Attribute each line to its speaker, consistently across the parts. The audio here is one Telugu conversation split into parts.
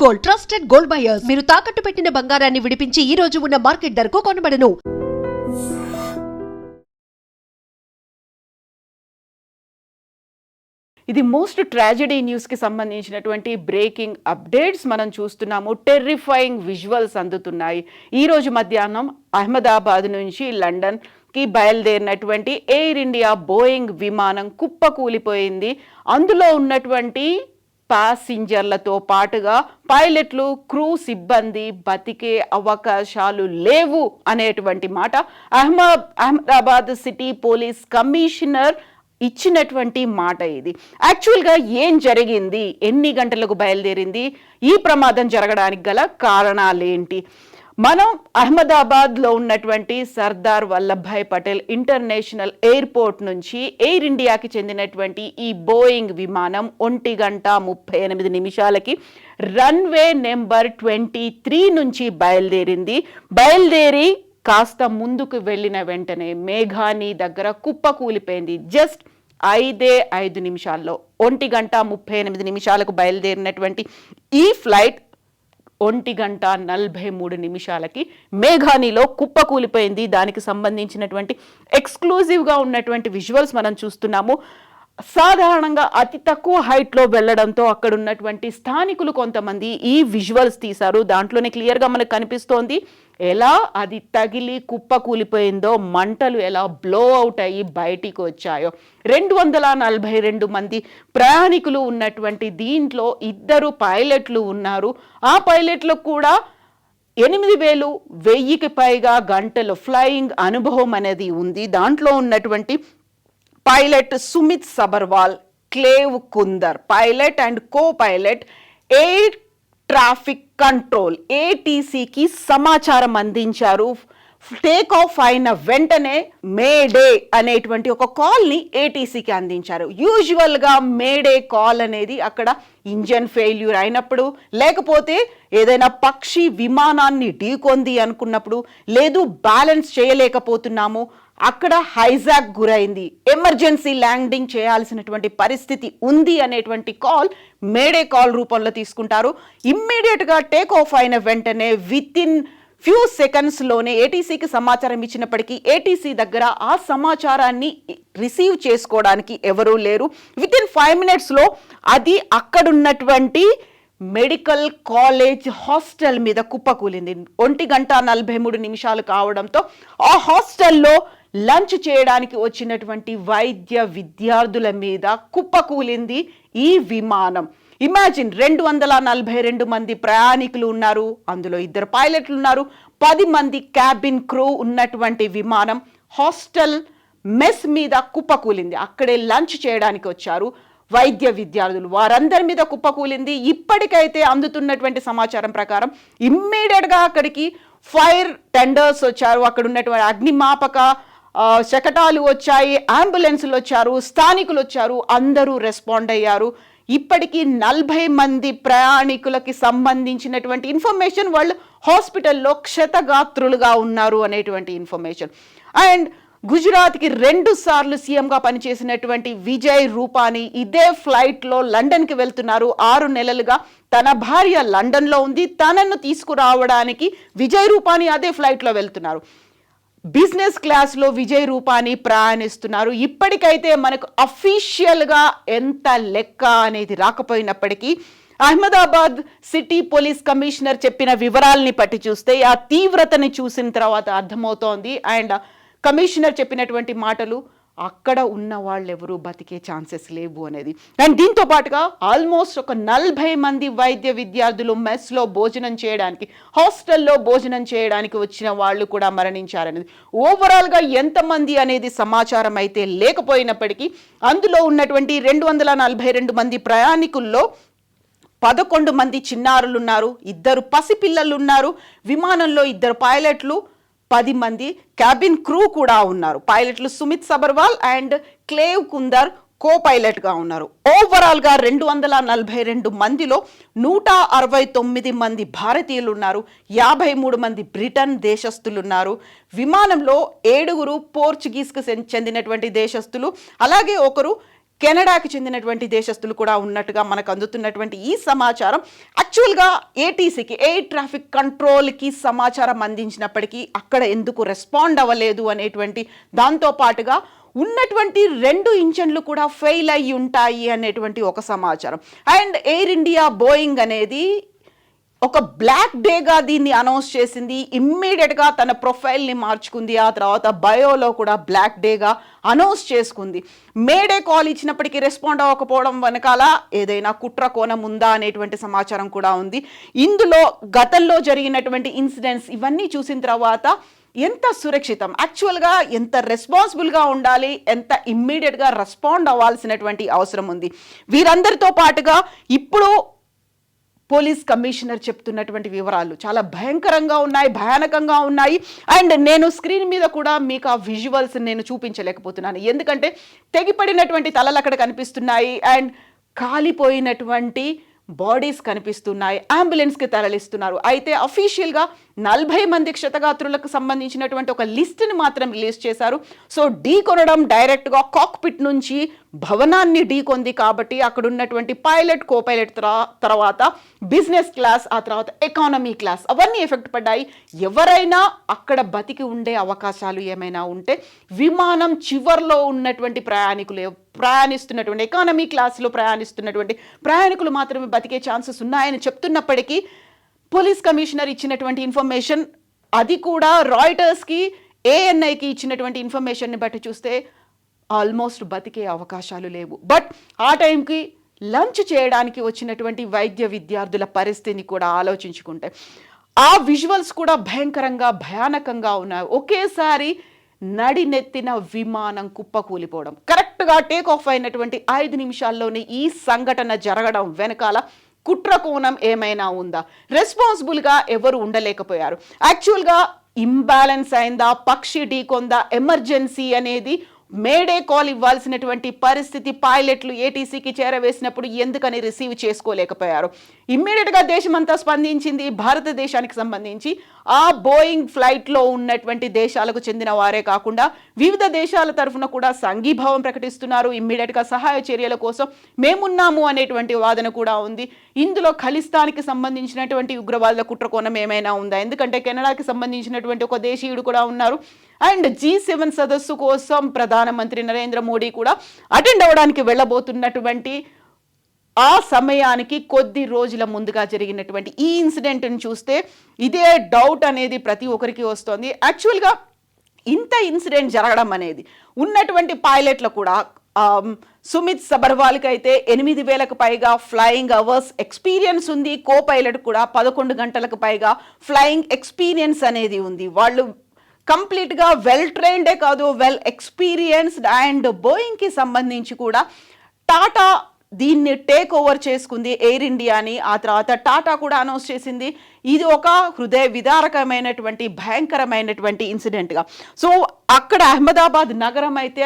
Speaker 1: గోల్డ్ ట్రస్టెడ్ గోల్డ్ బయర్స్ మీరు తాకట్టు పెట్టిన బంగారాన్ని విడిపించి ఈ రోజు ఉన్న మార్కెట్ ధరకు కొనబడను.
Speaker 2: ఇది మోస్ట్ ట్రాజడీ న్యూస్కి సంబంధించినటువంటి బ్రేకింగ్ అప్డేట్స్ మనం చూస్తున్నాము. టెర్రిఫైయింగ్ విజువల్స్ అందుతున్నాయి. ఈ రోజు మధ్యాహ్నం అహ్మదాబాద్ నుంచి లండన్కి బయలుదేరినటువంటి ఎయిర్ ఇండియా బోయింగ్ విమానం కుప్పకూలిపోయింది. అందులో ఉన్నటువంటి ప్యాసింజర్లతో పాటుగా పైలట్లు క్రూ సిబ్బంది బతికే అవకాశాలు లేవు అనేటువంటి మాట Ahmad Ahmedabad city police commissioner ఇచ్చినటువంటి మాట ఇది. యాక్చువల్గా ఏం జరిగింది? ఎన్ని గంటలకు బయలుదేరింది? ఈ ప్రమాదం జరగడానికి గల కారణాలేంటి? మనం అహ్మదాబాద్లో ఉన్నటువంటి సర్దార్ వల్లభాయ్ పటేల్ ఇంటర్నేషనల్ ఎయిర్పోర్ట్ నుంచి ఎయిర్ ఇండియాకి చెందినటువంటి ఈ బోయింగ్ విమానం ఒంటి గంట ముప్పై ఎనిమిది నిమిషాలకి రన్వే నెంబర్ ట్వంటీ త్రీ నుంచి బయలుదేరింది. బయలుదేరి కాస్త ముందుకు వెళ్ళిన వెంటనే మేఘాని దగ్గర కుప్ప కూలిపోయింది. జస్ట్ ఐదే ఐదు నిమిషాల్లో ఒంటి గంట ముప్పై ఎనిమిది నిమిషాలకు బయలుదేరినటువంటి ఈ ఫ్లైట్ ఒంటి గంట నలభై మూడు నిమిషాలకి మేఘానిలో కుప్ప కూలిపోయింది. దానికి సంబంధించినటువంటి ఎక్స్క్లూజివ్గా ఉన్నటువంటి విజువల్స్ మనం చూస్తున్నాము. సాధారణంగా అతి తక్కువ హైట్లో వెళ్ళడంతో అక్కడ ఉన్నటువంటి స్థానికులు కొంతమంది ఈ విజువల్స్ తీశారు. దాంట్లోనే క్లియర్గా మనకు కనిపిస్తోంది. ఎలా అది తగిలి కుప్ప కూలిపోయిందో మంటలు ఎలా బ్లో అవుట్ అయ్యి బయటికి వచ్చాయో. రెండు వందల నలభై రెండు మంది ప్రయాణికులు ఉన్నటువంటి దీంట్లో ఇద్దరు పైలట్లు ఉన్నారు. ఆ పైలట్లకు కూడా ఎనిమిది వేలు వెయ్యికి పైగా గంటలు ఫ్లయింగ్ అనుభవం అనేది ఉంది. దాంట్లో ఉన్నటువంటి pilot Sumit Sabharwal Clive Kunder pilot and co pilot air traffic control ఏటీసీకి సమాచారం అందించారు. టేక్ ఆఫ్ అయిన వెంటనే మేడే అనేటువంటి ఒక కాల్ని ఏటీసీకి అందించారు. యూజువల్గా మేడే కాల్ అనేది అక్కడ ఇంజన్ ఫెయిల్యూర్ అయినప్పుడు లేకపోతే ఏదైనా పక్షి విమానాన్ని ఢీకొంది అనుకున్నప్పుడు లేదు బ్యాలెన్స్ చేయలేకపోతున్నాము అక్కడ హైజాక్ గురైంది. ఎమర్జెన్సీ ల్యాండింగ్ చేయాల్సినటువంటి పరిస్థితి ఉంది అనేటువంటి కాల్ మేడే కాల్ రూపంలో తీసుకుంటారు. ఇమ్మీడియట్గా టేక్ ఆఫ్ అయిన వెంటనే విత్ ఇన్ ఫ్యూ సెకండ్స్లోనే ఏటీసీకి సమాచారం ఇచ్చినప్పటికీ ఏటీసీ దగ్గర ఆ సమాచారాన్ని రిసీవ్ చేసుకోవడానికి ఎవరూ లేరు. విత్ ఇన్ ఫైవ్ మినిట్స్లో అది అక్కడున్నటువంటి మెడికల్ కాలేజ్ హాస్టల్ మీద కుప్పకూలింది. ఒంటి గంట నలభై మూడు నిమిషాలు కావడంతో ఆ హాస్టల్లో లంచ్ చేయడానికి వచ్చినటువంటి వైద్య విద్యార్థుల మీద కుప్పకూలింది ఈ విమానం. ఇమాజిన్ రెండు వందల నలభై రెండు మంది ప్రయాణికులు ఉన్నారు. అందులో ఇద్దరు పైలట్లు ఉన్నారు. పది మంది క్యాబిన్ క్రూ ఉన్నటువంటి విమానం హాస్టల్ మెస్ మీద కుప్పకూలింది అక్కడే లంచ్ చేయడానికి వచ్చారు వైద్య విద్యార్థులు. వారందరి మీద కుప్పకూలింది ఇప్పటికైతే అందుతున్నటువంటి సమాచారం ప్రకారం ఇమ్మీడియట్గా అక్కడికి ఫైర్ టెండర్స్ వచ్చారు. అక్కడ ఉన్నటువంటి అగ్నిమాపక శకటాలు వచ్చాయి అంబులెన్సులు వచ్చారు స్థానికులు వచ్చారు అందరూ రెస్పాండ్ అయ్యారు. ఇప్పటికీ నలభై మంది ప్రయాణికులకి సంబంధించినటువంటి ఇన్ఫర్మేషన్ వాళ్ళు హాస్పిటల్లో క్షతగాత్రులుగా ఉన్నారు అనేటువంటి ఇన్ఫర్మేషన్ అండ్ గుజరాత్కి రెండు సార్లు సీఎంగా పనిచేసినటువంటి విజయ్ రూపాని ఇదే ఫ్లైట్లో లండన్కి వెళ్తున్నారు. ఆరు నెలలుగా తన భార్య లండన్లో ఉంది. తనను తీసుకురావడానికి విజయ్ రూపాని అదే ఫ్లైట్లో వెళ్తున్నారు. బిజినెస్ క్లాస్లో విజయ్ రూపాని ప్రయాణిస్తున్నారు. ఇప్పటికైతే మనకు అఫీషియల్గా ఎంత లెక్క అనేది రాకపోయినప్పటికీ అహ్మదాబాద్ సిటీ పోలీస్ కమిషనర్ చెప్పిన వివరాల్ని పట్టి చూస్తే ఆ తీవ్రతని చూసిన తర్వాత అర్థమవుతోంది. అండ్ కమిషనర్ చెప్పినటువంటి మాటలు అక్కడ ఉన్న వాళ్ళు ఎవరు బతికే ఛాన్సెస్ లేవు అనేది. అండ్ దీంతో పాటుగా ఆల్మోస్ట్ ఒక నలభై మంది వైద్య విద్యార్థులు మెస్లో భోజనం చేయడానికి హాస్టల్లో భోజనం చేయడానికి వచ్చిన వాళ్ళు కూడా మరణించారనేది. ఓవరాల్గా ఎంతమంది అనేది సమాచారం అయితే లేకపోయినప్పటికీ అందులో ఉన్నటువంటి రెండు వందల నలభై రెండు మంది ప్రయాణికుల్లో పదకొండు మంది చిన్నారులు ఉన్నారు ఇద్దరు పసిపిల్లలు ఉన్నారు విమానంలో ఇద్దరు పైలట్లు పది మంది క్యాబిన్ క్రూ కూడా ఉన్నారు. పైలట్లు Sumit Sabharwal and Clive Kunder co పైలట్గా ఉన్నారు. ఓవరాల్గా రెండు వందల నలభై రెండు మందిలో నూట అరవై తొమ్మిది మంది భారతీయులు ఉన్నారు యాభై మూడు మంది బ్రిటన్ దేశస్థులు ఉన్నారు విమానంలో ఏడుగురు పోర్చుగీస్కు చెందినటువంటి దేశస్థులు అలాగే ఒకరు కెనడాకి చెందినటువంటి దేశస్తులు కూడా ఉన్నట్టుగా మనకు అందుతున్నటువంటి ఈ సమాచారం. యాక్చువల్గా ఏటీసీకి ఎయిర్ ట్రాఫిక్ కంట్రోల్కి సమాచారం అందించినప్పటికీ అక్కడ ఎందుకు రెస్పాండ్ అవ్వలేదు అనేటువంటి దాంతో పాటుగా ఉన్నటువంటి రెండు ఇంజన్లు కూడా ఫెయిల్ అయ్యి ఉంటాయి అనేటువంటి ఒక సమాచారం. అండ్ ఎయిర్ ఇండియా బోయింగ్ అనేది ఒక బ్లాక్ డేగా దీన్ని అనౌన్స్ చేసింది. ఇమ్మీడియట్గా తన ప్రొఫైల్ని మార్చుకుంది. ఆ తర్వాత బయోలో కూడా బ్లాక్ డేగా అనౌన్స్ చేసుకుంది. మేడే కాల్ ఇచ్చినప్పటికీ రెస్పాండ్ అవ్వకపోవడం వెనకాల ఏదైనా కుట్ర కోణం ఉందా అనేటువంటి సమాచారం కూడా ఉంది. ఇందులో గతంలో జరిగినటువంటి ఇన్సిడెంట్స్ ఇవన్నీ చూసిన తర్వాత ఎంత సురక్షితం? యాక్చువల్గా ఎంత రెస్పాన్సిబుల్గా ఉండాలి? ఎంత ఇమ్మీడియట్గా రెస్పాండ్ అవ్వాల్సినటువంటి అవసరం ఉంది. వీరందరితో పాటుగా ఇప్పుడు పోలీస్ కమిషనర్ చెప్తున్నటువంటి వివరాలు చాలా భయంకరంగా ఉన్నాయి భయానకంగా ఉన్నాయి. అండ్ నేను స్క్రీన్ మీద కూడా మీకు ఆ విజువల్స్ నేను చూపించలేకపోతున్నాను. ఎందుకంటే తెగిపడినటువంటి తలలు అక్కడ కనిపిస్తున్నాయి. అండ్ కాలిపోయినటువంటి బాడీస్ కనిపిస్తున్నాయి అంబులెన్స్కి తరలిస్తున్నారు. అయితే అఫీషియల్గా నలభై మంది క్షతగాత్రులకు సంబంధించినటువంటి ఒక లిస్ట్ని మాత్రం రిలీజ్ చేశారు. సో ఢీ కొనడం డైరెక్ట్గా కాక్పిట్ నుంచి భవనాన్ని ఢీ కొంది కాబట్టి అక్కడ ఉన్నటువంటి పైలట్ కో పైలట్ తర్వాత బిజినెస్ క్లాస్ ఆ తర్వాత ఎకానమీ క్లాస్ అవన్నీ ఎఫెక్ట్ పడ్డాయి. ఎవరైనా అక్కడ బతికి ఉండే అవకాశాలు ఏమైనా ఉంటే విమానం చివర్లో ఉన్నటువంటి ప్రయాణికులు ప్రయాణిస్తున్నటువంటి ఎకానమీ క్లాస్లో ప్రయాణిస్తున్నటువంటి ప్రయాణికులు మాత్రమే బతికే ఛాన్సెస్ ఉన్నాయని చెప్తున్నప్పటికీ పోలీస్ కమిషనర్ ఇచ్చినటువంటి ఇన్ఫర్మేషన్ అది కూడా రాయిటర్స్కి ఏఎన్ఐకి ఇచ్చినటువంటి ఇన్ఫర్మేషన్ని బట్టి చూస్తే ఆల్మోస్ట్ బతికే అవకాశాలు లేవు. బట్ ఆ టైంకి లంచ్ చేయడానికి వచ్చినటువంటి వైద్య విద్యార్థుల పరిస్థితిని కూడా ఆలోచించుకుంటే ఆ విజువల్స్ కూడా భయంకరంగా భయానకంగా ఉన్నాయి. ఒకేసారి నడినెత్తిన విమానం కుప్పకూలిపోవడం. కరెక్ట్గా టేక్ ఆఫ్ అయినటువంటి ఐదు నిమిషాల్లోనే ఈ సంఘటన జరగడం వెనకాల కుట్ర కోణం ఏమైనా ఉందా? రెస్పాన్సిబుల్గా ఎవరు ఉండలేకపోయారు? యాక్చువల్గా ఇంబ్యాలెన్స్ అయిందా? పక్షి ఢీకొందా? ఎమర్జెన్సీ అనేది మేడే కాల్ ఇవ్వాల్సినటువంటి పరిస్థితి పైలట్లు ఏటీసీకి చేరవేసినప్పుడు ఎందుకని రిసీవ్ చేసుకోలేకపోయారు? ఇమ్మీడియట్గా దేశమంతా స్పందించింది భారతదేశానికి సంబంధించి ఆ బోయింగ్ ఫ్లైట్లో ఉన్నటువంటి దేశాలకు చెందిన వారే కాకుండా వివిధ దేశాల తరఫున కూడా సంఘీభావం ప్రకటిస్తున్నారు. ఇమ్మీడియట్గా సహాయ చర్యల కోసం మేమున్నాము అనేటువంటి వాదన కూడా ఉంది. ఇందులో ఖలిస్తాన్కి సంబంధించినటువంటి ఉగ్రవాదుల కుట్రకోణం ఏమైనా ఉందా? ఎందుకంటే కెనడాకి సంబంధించినటువంటి ఒక దేశీయుడు కూడా ఉన్నారు. అండ్ జీ సెవెన్ సదస్సు కోసం ప్రధానమంత్రి నరేంద్ర మోడీ కూడా అటెండ్ అవ్వడానికి వెళ్ళబోతున్నటువంటి ఆ సమయానికి కొద్ది రోజుల ముందుగా జరిగినటువంటి ఈ ఇన్సిడెంట్ని చూస్తే ఇదే డౌట్ అనేది ప్రతి ఒక్కరికి వస్తుంది. యాక్చువల్గా ఇంత ఇన్సిడెంట్ జరగడం అనేది ఉన్నటువంటి పైలట్లు కూడా సుమిత్ సబర్వాల్కి అయితే ఎనిమిది వేలకు పైగా ఫ్లయింగ్ అవర్స్ ఎక్స్పీరియన్స్ ఉంది. కో పైలట్ కూడా పదకొండు గంటలకు పైగా ఫ్లయింగ్ ఎక్స్పీరియన్స్ అనేది ఉంది. వాళ్ళు కంప్లీట్గా వెల్ ట్రైన్డే కాదు వెల్ ఎక్స్పీరియన్స్డ్ అండ్ బోయింగ్కి సంబంధించి కూడా టాటా దీన్ని టేక్ ఓవర్ చేసుకుంది ఎయిర్ ఇండియాని ఆ తర్వాత టాటా కూడా అనౌన్స్ చేసింది. ఇది ఒక హృదయ విదారకమైనటువంటి భయంకరమైనటువంటి ఇన్సిడెంట్గా సో అక్కడ అహ్మదాబాద్ నగరం అయితే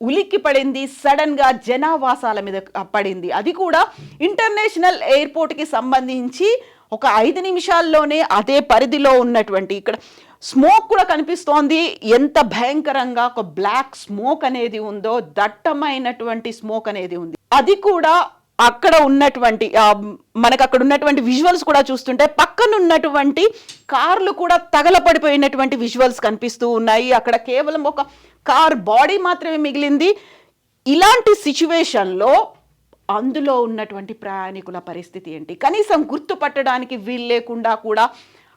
Speaker 2: ఉలిక్కి పడింది సడన్గా జనావాసాల మీద పడింది. అది కూడా ఇంటర్నేషనల్ ఎయిర్పోర్ట్కి సంబంధించి ఒక ఐదు నిమిషాల్లోనే అదే పరిధిలో ఉన్నటువంటి ఇక్కడ స్మోక్ కూడా కనిపిస్తోంది. ఎంత భయంకరంగా ఒక బ్లాక్ స్మోక్ అనేది ఉందో దట్టమైనటువంటి స్మోక్ అనేది ఉంది. అది కూడా అక్కడ ఉన్నటువంటి మనకు అక్కడ ఉన్నటువంటి విజువల్స్ కూడా చూస్తుంటే పక్కన ఉన్నటువంటి కార్లు కూడా తగలపడిపోయినటువంటి విజువల్స్ కనిపిస్తూ ఉన్నాయి. అక్కడ కేవలం ఒక కార్ బాడీ మాత్రమే మిగిలింది. ఇలాంటి సిచ్యువేషన్లో అందులో ఉన్నటువంటి ప్రయాణికుల పరిస్థితి ఏంటి? కనీసం గుర్తుపట్టడానికి వీలు లేకుండా కూడా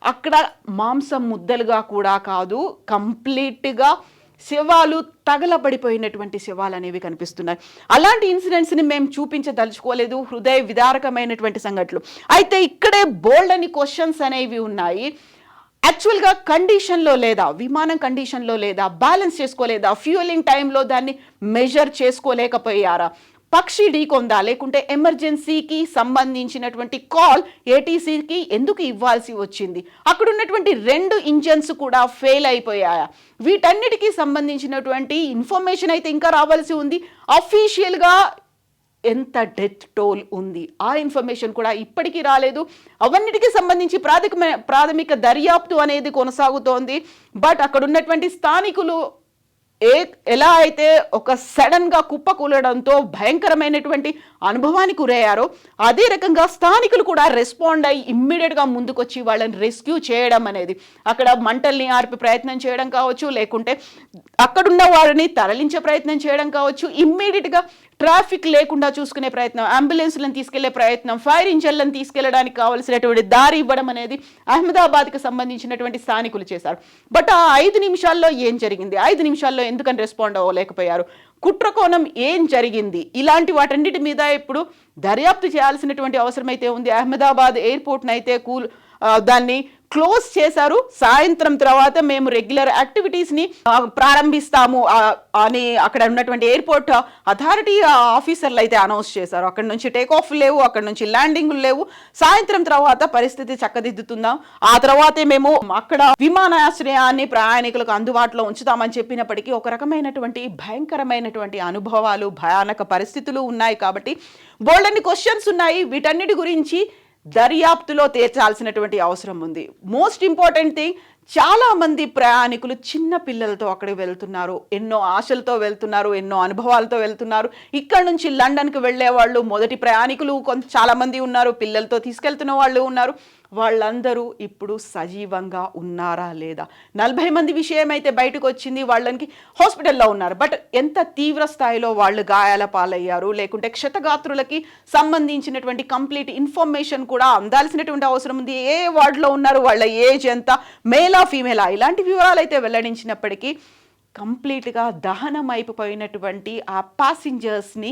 Speaker 2: అక్కడ మాంసం ముద్దలుగా కూడా కాదు కంప్లీట్గా శవాలు తగలబడిపోయినటువంటి శవాలు అనేవి కనిపిస్తున్నాయి. అలాంటి ఇన్సిడెంట్స్ని మేము చూపించదలుచుకోలేదు. హృదయ విదారకమైనటువంటి సంఘటనలు. అయితే ఇక్కడే బోల్డ్ అని క్వశ్చన్స్ అనేవి ఉన్నాయి. యాక్చువల్గా కండిషన్లో లేదా విమానం కండిషన్లో లేదా బ్యాలెన్స్ చేసుకోలేదా ఫ్యూయలింగ్ టైంలో దాన్ని మెజర్ చేసుకోలేకపోయారా? పక్షి ఢీకొందా లేకుంటే ఎమర్జెన్సీకి సంబంధించినటువంటి కాల్ ఏటీసీకి ఎందుకు ఇవ్వాల్సి వచ్చింది? అక్కడ ఉన్నటువంటి రెండు ఇంజన్స్ కూడా ఫెయిల్ అయిపోయాయా? వీటన్నిటికీ సంబంధించినటువంటి ఇన్ఫర్మేషన్ అయితే ఇంకా రావాల్సి ఉంది. అఫీషియల్గా ఎంత డెత్ టోల్ ఉంది? ఆ ఇన్ఫర్మేషన్ కూడా ఇప్పటికీ రాలేదు. అవన్నిటికీ సంబంధించి ప్రాథమిక ప్రాథమిక దర్యాప్తు అనేది కొనసాగుతోంది. బట్ అక్కడ ఉన్నటువంటి స్థానికులు ఏ ఎలా అయితే ఒక సడన్గా కుప్ప కుప్పకూలడంతో భయంకరమైనటువంటి అనుభవానికి గురయ్యారో అదే రకంగా స్థానికులు కూడా రెస్పాండ్ అయ్యి ఇమ్మీడియట్గా ముందుకొచ్చి వాళ్ళని రెస్క్యూ చేయడం అనేది అక్కడ మంటల్ని ఆర్పి ప్రయత్నం చేయడం కావచ్చు లేకుంటే అక్కడున్న వారిని తరలించే ప్రయత్నం చేయడం కావచ్చు ఇమ్మీడియట్గా ట్రాఫిక్ లేకుండా చూసుకునే ప్రయత్నం అంబులెన్స్లను తీసుకెళ్ళే ప్రయత్నం ఫైర్ ఇంజన్లను తీసుకెళ్ళడానికి కావాల్సినటువంటి దారి ఇవ్వడం అనేది అహ్మదాబాద్కి సంబంధించినటువంటి స్థానికులు చేశారు. బట్ ఆ ఐదు నిమిషాల్లో ఏం జరిగింది? ఐదు నిమిషాల్లో ఎందుకని రెస్పాండ్ అవ్వలేకపోయారు? కుట్రకోణం ఏం జరిగింది? ఇలాంటి వాటన్నిటి మీద ఇప్పుడు దర్యాప్తు చేయాల్సినటువంటి అవసరం అయితే ఉంది. అహ్మదాబాద్ ఎయిర్పోర్ట్నైతే కూల్ దాన్ని క్లోజ్ చేశారు. సాయంత్రం తర్వాత మేము రెగ్యులర్ యాక్టివిటీస్ని ప్రారంభిస్తాము అని అక్కడ ఉన్నటువంటి ఎయిర్పోర్ట్ అథారిటీ ఆఫీసర్లు అయితే అనౌన్స్ చేశారు. అక్కడ నుంచి టేక్ ఆఫ్ లేవు అక్కడ నుంచి ల్యాండింగ్లు లేవు. సాయంత్రం తర్వాత పరిస్థితి చక్కదిద్దుతుందాం? ఆ తర్వాతే మేము అక్కడ విమానాశ్రయాన్ని ప్రయాణికులకు అందుబాటులో ఉంచుతామని చెప్పినప్పటికీ ఒక రకమైనటువంటి భయంకరమైనటువంటి అనుభవాలు భయానక పరిస్థితులు ఉన్నాయి కాబట్టి బోల్డన్ని క్వశ్చన్స్ ఉన్నాయి. వీటన్నిటి గురించి దర్యాప్తులో తీర్చాల్సినటువంటి అవసరం ఉంది. మోస్ట్ ఇంపార్టెంట్ థింగ్ చాలామంది ప్రయాణికులు చిన్న పిల్లలతో అక్కడికి వెళ్తున్నారు. ఎన్నో ఆశలతో వెళ్తున్నారు ఎన్నో అనుభవాలతో వెళ్తున్నారు. ఇక్కడ నుంచి లండన్కి వెళ్ళే వాళ్ళు మొదటి ప్రయాణికులు కొంత చాలామంది ఉన్నారు పిల్లలతో తీసుకెళ్తున్న వాళ్ళు ఉన్నారు. వాళ్ళందరూ ఇప్పుడు సజీవంగా ఉన్నారా లేదా? నలభై మంది విషయం అయితే బయటకు వచ్చింది వాళ్ళకి హాస్పిటల్లో ఉన్నారు. బట్ ఎంత తీవ్ర స్థాయిలో వాళ్ళు గాయాల పాలయ్యారు? లేకుంటే క్షతగాత్రులకి సంబంధించినటువంటి కంప్లీట్ ఇన్ఫర్మేషన్ కూడా అందాల్సినటువంటి అవసరం ఉంది. ఏ వార్డులో ఉన్నారు? వాళ్ళ ఏజ్ ఎంత? మేలా ఫీమేలా? ఇలాంటి వివరాలు అయితే వెల్లడించినప్పటికీ కంప్లీట్గా దహనం అయిపోయినటువంటి ఆ ప్యాసింజర్స్ని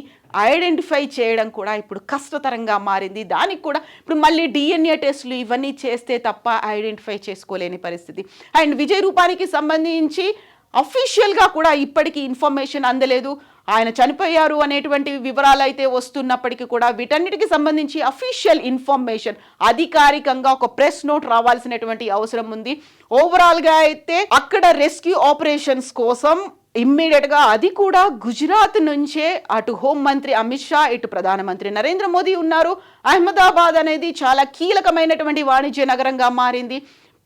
Speaker 2: ఐడెంటిఫై చేయడం కూడా ఇప్పుడు కష్టతరంగా మారింది. దానికి కూడా ఇప్పుడు మళ్ళీ డిఎన్ఏ టెస్టులు ఇవన్నీ చేస్తే తప్ప ఐడెంటిఫై చేసుకోలేని పరిస్థితి. అండ్ విజయ్ రూపానికి సంబంధించి అఫీషియల్గా కూడా ఇప్పటికీ ఇన్ఫర్మేషన్ అందలేదు. ఆయన చనిపోయారు అనేటువంటి వివరాలు అయితే వస్తున్నప్పటికీ కూడా వీటన్నిటికి సంబంధించి అఫీషియల్ ఇన్ఫర్మేషన్ అధికారికంగా ఒక ప్రెస్ నోట్ రావాల్సినటువంటి అవసరం ఉంది. ఓవరాల్గా అయితే అక్కడ రెస్క్యూ ఆపరేషన్స్ కోసం ఇమ్మీడియట్గా అది కూడా గుజరాత్ నుంచే అటు హోం మంత్రి అమిత్ షా ఇటు ప్రధానమంత్రి నరేంద్ర మోదీ ఉన్నారు. అహ్మదాబాద్ అనేది చాలా కీలకమైనటువంటి వాణిజ్య నగరంగా మారింది.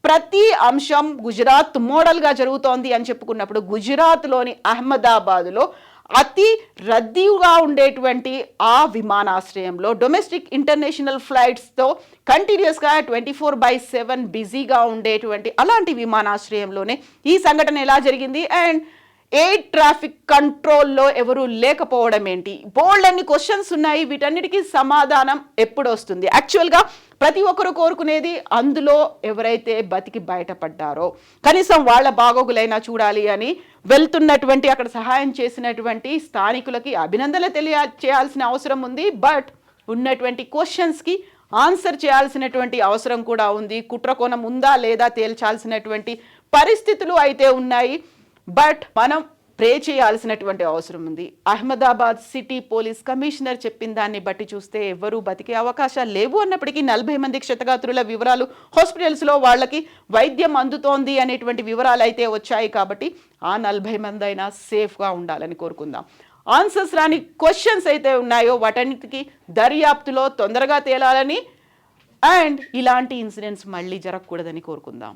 Speaker 2: ప్రతి అంశం గుజరాత్ మోడల్గా జరుగుతోంది అని చెప్పుకున్నప్పుడు గుజరాత్లోని అహ్మదాబాద్లో అతి రద్దీగా ఉండేటువంటి ఆ విమానాశ్రయంలో డొమెస్టిక్ ఇంటర్నేషనల్ ఫ్లైట్స్తో కంటిన్యూస్గా ట్వంటీ ఫోర్ బై సెవెన్ బిజీగా ఉండేటువంటి అలాంటి విమానాశ్రయంలోనే ఈ సంఘటన ఎలా జరిగింది? అండ్ ఎయిర్ ట్రాఫిక్ కంట్రోల్లో ఎవరు లేకపోవడం ఏంటి? బోల్డ్ అన్ని క్వశ్చన్స్ ఉన్నాయి. వీటన్నిటికీ సమాధానం ఎప్పుడు వస్తుంది యాక్చువల్గా ప్రతి ఒక్కరు కోరుకునేది అందులో ఎవరైతే బతికి బయటపడ్డారో కనీసం వాళ్ళ బాగోగులైనా చూడాలి అని వెళ్తున్నటువంటి అక్కడ సహాయం చేసినటువంటి స్థానికులకి అభినందనలు తెలియ చేయాల్సిన అవసరం ఉంది. బట్ ఉన్నటువంటి క్వశ్చన్స్కి ఆన్సర్ చేయాల్సినటువంటి అవసరం కూడా ఉంది. కుట్రకోణం ఉందా లేదా తేల్చాల్సినటువంటి పరిస్థితులు అయితే ఉన్నాయి. బట్ మనం ప్రే చేయాల్సినటువంటి అవసరం ఉంది. అహ్మదాబాద్ సిటీ పోలీస్ కమిషనర్ చెప్పిన దాన్ని బట్టి చూస్తే ఎవ్వరూ బతికే అవకాశాలు లేవు అన్నప్పటికీ నలభై మంది క్షతగాత్రుల వివరాలు హాస్పిటల్స్లో వాళ్ళకి వైద్యం అందుతోంది అనేటువంటి వివరాలు అయితే వచ్చాయి కాబట్టి ఆ నలభై మంది అయినా సేఫ్గా ఉండాలని కోరుకుందాం. ఆన్సర్స్ రాని క్వశ్చన్స్ అయితే ఉన్నాయో వాటన్నిటికీ దర్యాప్తులో తొందరగా తేలాలని అండ్ ఇలాంటి ఇన్సిడెంట్స్ మళ్ళీ జరగకూడదని కోరుకుందాం.